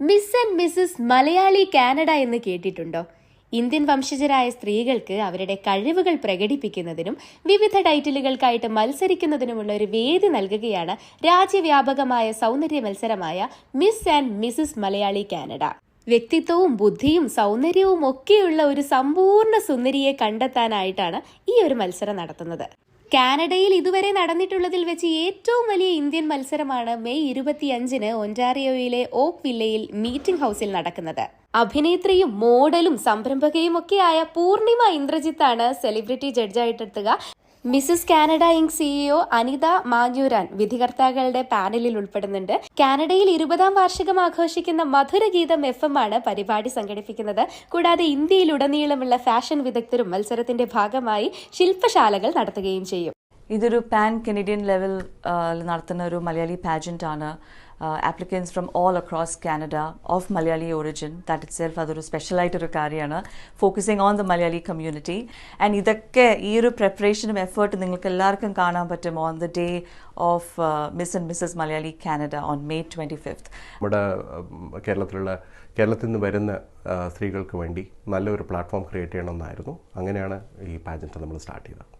Miss and Mrs Malayali Canada എന്ന് കേട്ടിട്ടുണ്ടോ? Indian വംശജരായ സ്ത്രീകൾക്ക് അവരുടെ കഴിവുകൾ പ്രകടിപ്പിക്കുന്നതിനും വിവിധ ടൈറ്റിലുകൾക്കായിട്ട് മത്സരിക്കുന്നതിനുമുള്ള ഒരു വേദി നൽകുകയാണ് രാജ്യവ്യാപകമായ സൗന്ദര്യ മത്സരമായ Miss and Mrs Malayali Canada. വ്യക്തിത്വവും ബുദ്ധിയും സൗന്ദര്യവും ഒക്കെയുള്ള ഒരു സമ്പൂർണ സുന്ദരിയെ കണ്ടെത്താനായിട്ടാണ് ഈ ഒരു മത്സരം നടത്തുന്നത്. കാനഡയിൽ ഇതുവരെ നടന്നിട്ടുള്ളതിൽ വെച്ച് ഏറ്റവും വലിയ ഇന്ത്യൻ മത്സരമാണ് മെയ് ഇരുപത്തിയഞ്ചിന് ഒന്റാറിയോയിലെ ഓക്ക് വില്ലയിൽ മീറ്റിംഗ് ഹൗസിൽ നടക്കുന്നത്. അഭിനേത്രിയും മോഡലും സംരംഭകയും ഒക്കെയായ പൂർണിമ ഇന്ദ്രജിത്താണ് celebrity ജഡ്ജായിട്ടെത്തുക Mrs Canada Inc CEO Anitha Manjooran വിധികർത്താക്കളുടെ പാനലിൽ ഉൾപ്പെടുന്നുണ്ട്. കാനഡയിൽ ഇരുപതാം വാർഷികം ആഘോഷിക്കുന്ന മധുരഗീതം എഫ് എം ആണ് പരിപാടി സംഘടിപ്പിക്കുന്നത്. കൂടാതെ ഇന്ത്യയിലുടനീളമുള്ള ഫാഷൻ വിദഗ്ധരും മത്സരത്തിന്റെ ഭാഗമായി ശില്പശാലകൾ നടത്തുകയും ചെയ്യും. ഇതൊരു പാൻ കനേഡിയൻ ലെവൽ നടത്തുന്ന ഒരു മലയാളി പാജന്റ് ആണ്. Applicants from all across Canada of Malayali origin that itself അതൊരു സ്പെഷ്യലായിട്ടൊരു കാര്യമാണ്. Focusing on the Malayali community and ഇതൊക്കെ ഈ ഒരു പ്രിപ്പറേഷനും എഫേർട്ട് നിങ്ങൾക്ക് എല്ലാവർക്കും കാണാൻ പറ്റും on the day of Miss and Mrs Malayali Canada on May twenty fifth നമ്മുടെ കേരളത്തിലുള്ള കേരളത്തിൽ നിന്ന് വരുന്ന സ്ത്രീകൾക്ക് വേണ്ടി നല്ലൊരു പ്ലാറ്റ്ഫോം ക്രിയേറ്റ് ചെയ്യണമെന്നായിരുന്നു. അങ്ങനെയാണ് ഈ പാജന്റ് നമ്മൾ സ്റ്റാർട്ട് ചെയ്തത്.